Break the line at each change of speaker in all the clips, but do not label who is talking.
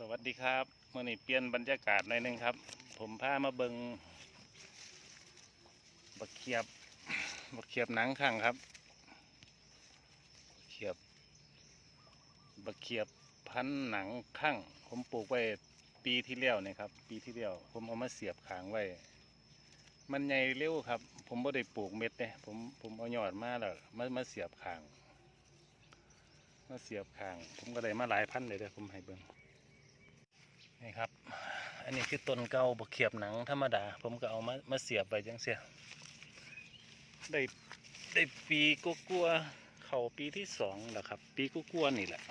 สวัสดีครับเมื่อนี้เปลี่ยนบรรยากาศหน่อยหนึงครับ ผมพามาเบิงบักเขียบบักเขียบหนังข้างครับเขียบบักเขียบพันหนังข้างผมปลูกไว้ปีที่แล้วเนี่ยครับ ปีที่แล้วผมเอามาเสียบขางไว้ มันใหญ่เร็วครับ ผมไม่ได้ปลูกเม็ดเนี่ยผมผมเอายอดมาแล้วมามาเสียบขางมาเสียบขาง ผมก็ได้มาหลายพันเลยเด้อผมให้เบิ่ง นี่ครับ อันนี้คือต้นเก่าบกเขียบหนังธรรมดา ผมก็เอามามาเสียบไปจังเสียได้ได้ปีกลัวาๆเข้าปีที่สองแล้วครับ ปีกลัวาๆนี่แหละ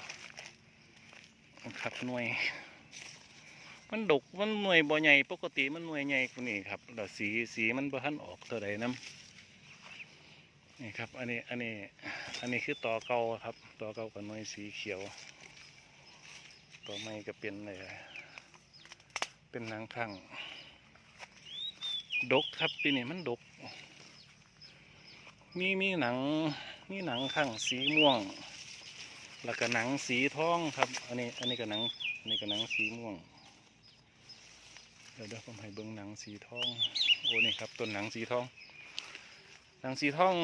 ครับหน่วย มันดกมันหน่วยบ่ใหญ่ปกติมันหน่วยใหญ่กว่านี้ครับแล้วสีสีมันบ่ทันออกตัวใดน้ำนี่ครับ อันนี้อันนี้อันนี้คือตอเก่าครับตอเก่ากับหน่วยสีเขียวต่อไม่ก็เป็นเลย เป็นหนังข้างดกครับปีนี้มันดก มีมีหนังมีหนังข้างสีม่วง แล้วก็หนังสีทองครับ อันนี้อันนี้ก็หนังอันนี้ก็หนังสีม่วงเดี๋ยวเดี๋ยวผมให้เบิ้งหนังสีทองโอ้นี่ครับต้นหนังสีทอง หนังสีทอง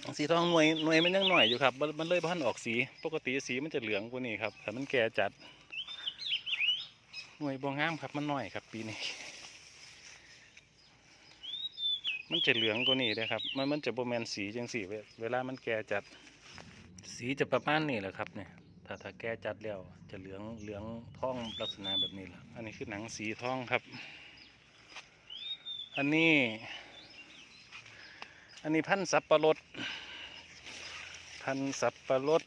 หนังสีทองหน่วยหน่วยมันยังหน่อยอยู่ครับ มันมันเลยพันออกสี ปกติสีมันจะเหลืองกว่านี้ครับแต่มันแก่จัด หน่วยบวงามครับมันน้อยครับ ปีนี้ มันจะเหลืองกว่านี้เลยครับ มันมันจะโบแมนสีจังสีเวลามันแก่จัด สีจะประมาณนี้แหละครับเนี่ยถ้าถ้าแก่จัดแล้วจะเหลืองเหลืองท้องลักษณะแบบนี้แหละอันนี้คือหนังสีทองครับ อันนี้ อันนี้พันธุ์สับปะรดพันธุ์สับปะรด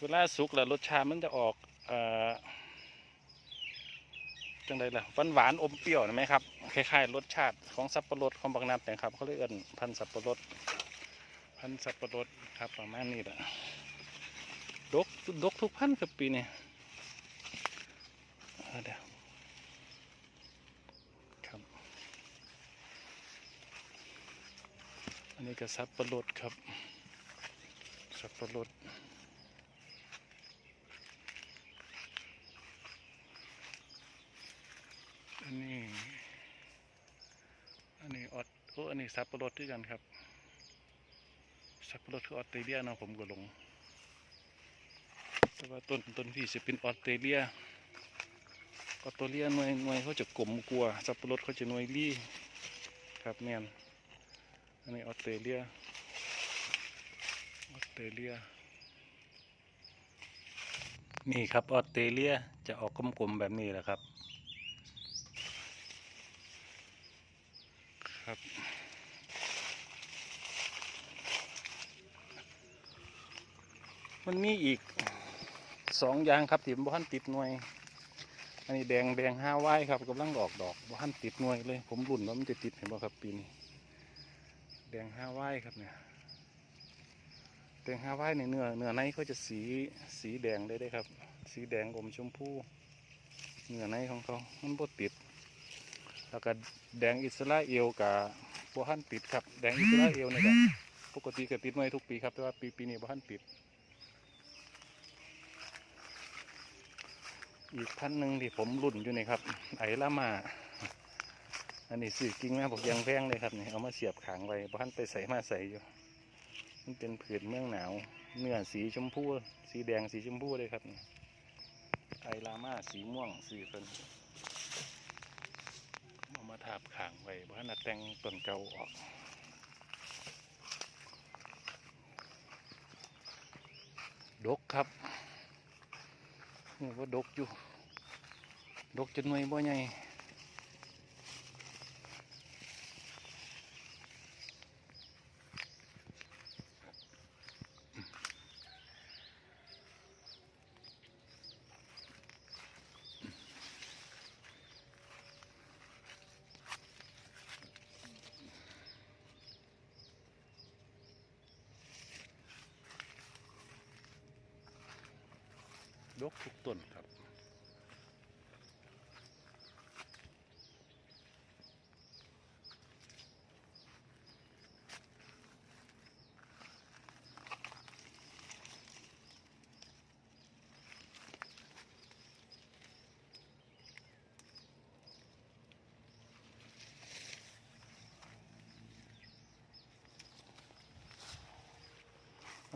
เวลาสุกแล้วรสชาติมันจะออกอ่อ จังไดล่ะหวานหวานอมเปรี้ยวนะไหมครับคล้ายๆรสชาติของสับปะรดของบางนาแต่ครับเขาเรียกเอิ้นพันสับปะรดพันสับปะรดครับประมาณนี้แหละดกดกทุกพันธุ์ครับปีนี้เเดี๋ยวครับอันนี้ก็สับปะรดครับสับปะรด อันนี้ อันนี้ โอ้อันนี้สับปะรดด้วยกันครับ สับปะรดคือออสเตรเลียเนาะผมก็หลง แต่ว่าต้นต้นพี่จะเป็นออสเตรเลียออสเตรเลียหน่วยหน่วยเขาจะกลมกลัว สับปะรดเขาจะหน่วยรี่ครับแมนอันนี้ออสเตรเลียออสเตรเลียนี่ครับออสเตรเลียจะออกกลมๆแบบนี้แหละครับ มันมีอีกสองอย่างครับที่บ้านติดหน่วย อันนี้แดงแดงห้าไว้ครับกำลังออกดอกบ้านติดหน่วยเลย ผมรุ่นว่ามันจะติดเห็นบ่ครับปีนี้แดงห้าไว้ครับเนี่ยแดงห้าไว้ในเนื้อเนื้อในเขาจะสีสีแดงได้ได้ครับ สีแดงอมชมพูเนื้อในของเขามันบ่ติด แล้วก็แดงอิสราเอลกับบัวฮันติดครับ แดงอิสราเอลเนี่ยก็ปกติก็ติดไว้ทุกปีครับแต่ว่าปีปีนี้บัวฮันติด อีกพันหนึ่งที่ผมรุ่นอยู่นี่ครับ ไอละมา อันนี้สื่อกิ่งนะบอกยังแพงเลยครับนี่เอามาเสียบขางไว้บัวฮันไปใส่มาใส่อยู่ มันเป็นผืนเมืองหนาว เนื้อสีชมพู สีแดงสีชมพูเลยครับ ไอลามาสีม่วงสีเป็นเอามาทาบขางไว้เพราะน่ะแต่งต้นเก่าออกดกครับ นี่ว่าดกอยู่ ดกจนหน่วยบ่ใหญ่ ดกทุกต้นครับ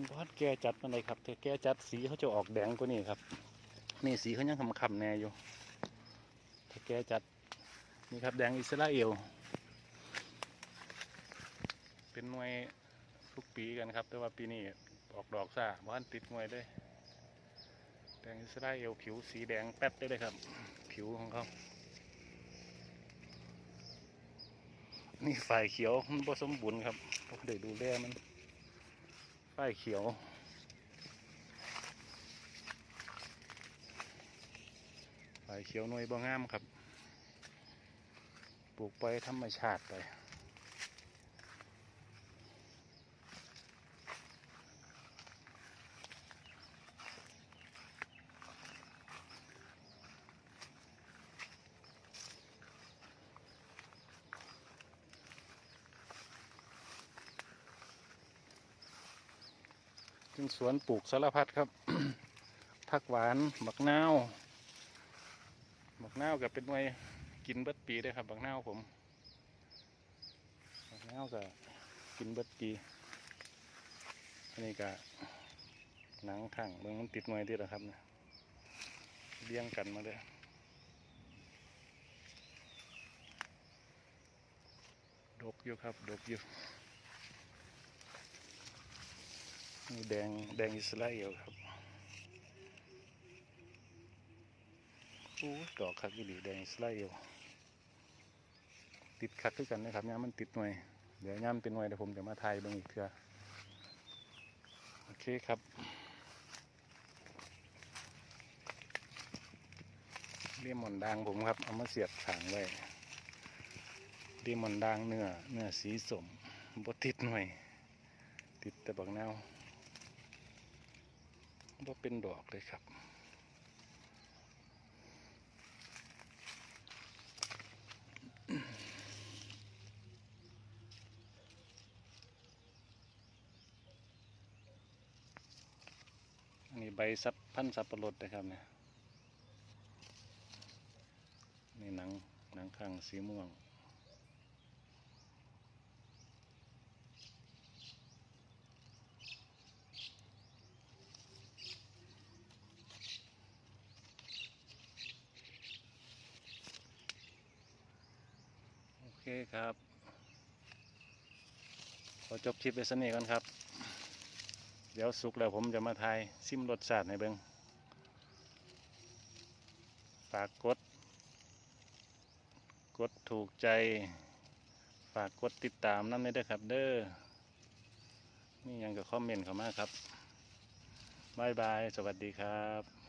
มันพอดแก่จัดมาเลยครับแต่แก่จัดสีเขาจะออกแดงกว่านี้ครับ นี่สีเขายังคำๆแน่อยู่ถ้าแก่จัดนี่ครับแดงอิสราเอล เป็นหน่วยทุกปีกันครับ แต่ว่าปีนี้ออกดอกซ่าบ้านติดหน่วยเลยแดงอิสราเอลผิวสีแดงแป๊ดได้เลยครับ ผิวของเขานี่ฝ่ายเขียวมันผสมบุญครับผมเดี๋ยวดูแลมัน ป้ายเขียว ป้ายเขียวหน่วยบ่งามครับ ปลูกไปธรรมชาติไป เป็นสวนปลูกสารพัดครับ ผักหวานบักนาวบักนาวกับเป็นไวกินเบิดปีเลยครับบักนาวผมบักนาวก็กินเบิดปีอันนี้ก็หนังขังเบิ่งมันติดหน่วยที่ละครับนะเลี้ยงกันมาเลยดกอยู่ครับดกอยู่ นี่แดงแดงอิสราเอลครับโอ้ดอกคักอีหลีแดงอิสราเอลติดคักด้วยกันนะครับย่ามันติดหน่วยเดี๋ยวย่ามนเป็นหน่วยเดี๋ยวผมจะมาถ่ายเบิ่งอีกเทื่อโอเคครับเรียมหมอนด่างผมครับเอามาเสียบขางไว้เรียมหมอนด่างเนื้อเนื้อสีสมบดติดหน่วยติดแต่บักนา ว่าเป็นดอกเลยครับอันนี้ใบซับพันสับปะรดนะครับเนี่ยนี่หนังหนังข้างสีม่วง คครับ ขอจบคลิปไปสนิก่อนครับ เดี๋ยวสุกแล้วผมจะมาทายซิมรสชาติให้เบิงฝากกด กดถูกใจ ฝากกดติดตามนั่นเลยเด้ครับ เด้อนี่ยังกับคอมเมนต์เข้ามาครับบายบาย สวัสดีครับ